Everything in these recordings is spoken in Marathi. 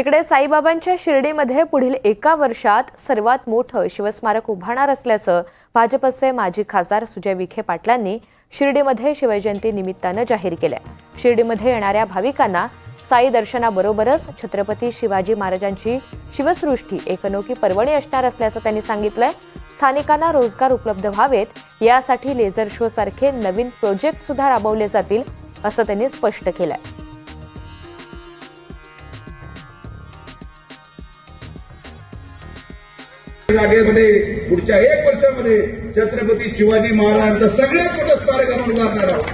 तिकडे साईबाबांच्या शिर्डीमध्ये पुढील एका वर्षात सर्वात मोठं शिवस्मारक उभारणार असल्याचं भाजपचे माजी खासदार सुजय विखे पाटलांनी शिर्डीमध्ये शिवजयंती निमित्तानं जाहीर केलं शिर्डीमध्ये येणाऱ्या भाविकांना साई दर्शनाबरोबरच छत्रपती शिवाजी महाराजांची शिवसृष्टी एकनोखी पर्वणी असणार असल्याचं त्यांनी सांगितलंय. स्थानिकांना रोजगार उपलब्ध व्हावेत यासाठी लेझर शो सारखे नवीन प्रोजेक्ट सुद्धा राबवले जातील असं त्यांनी स्पष्ट केलंय. जागेमध्ये पुढच्या एक वर्षामध्ये छत्रपती शिवाजी महाराजांचं सगळ्यात मोठं स्मारक आपण उभारणार आहोत.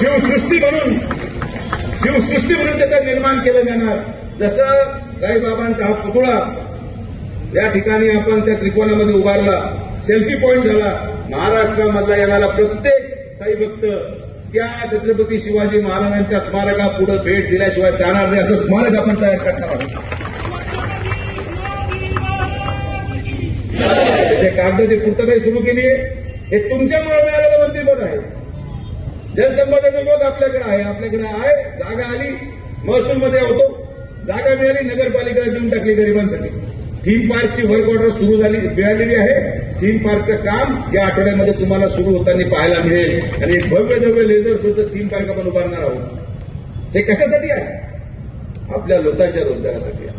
शिवसृष्टी म्हणून शिवसृष्टी म्हणून त्याचं निर्माण केलं जाणार. जसं साईबाबांचा हा पुतळा या ठिकाणी आपण त्या त्रिकोणामध्ये उभारला सेल्फी पॉईंट झाला. महाराष्ट्रामधला येणारा प्रत्येक साईभक्त त्या छत्रपती शिवाजी महाराजांच्या स्मारकापुढे भेट दिल्याशिवाय जाणार नाही असं स्मारक आपण तयार करणार आहोत. कागदाची पूर्तताही सुरू केली आहे. हे तुमच्यामुळे मिळालेलं मंत्रीपद आहे. जलसंपदा विभाग आपल्याकडे आहे आपल्याकडे आहे. जागा आली महसूलमध्ये होतो. जागा मिळाली नगरपालिका देऊन टाकली गरिबांसाठी. थीम पार्कची वर्क ऑर्डर सुरू झाली मिळालेली आहे. थीम पार्कचं काम या आठवड्यामध्ये तुम्हाला सुरू होताना पाहायला मिळेल. आणि एक भव्य भव्य लेझर सुद्धा थीम पार्क आपण उभारणार आहोत. हे कशासाठी आहे? आपल्या लोकांच्या रोजगारासाठी आहे.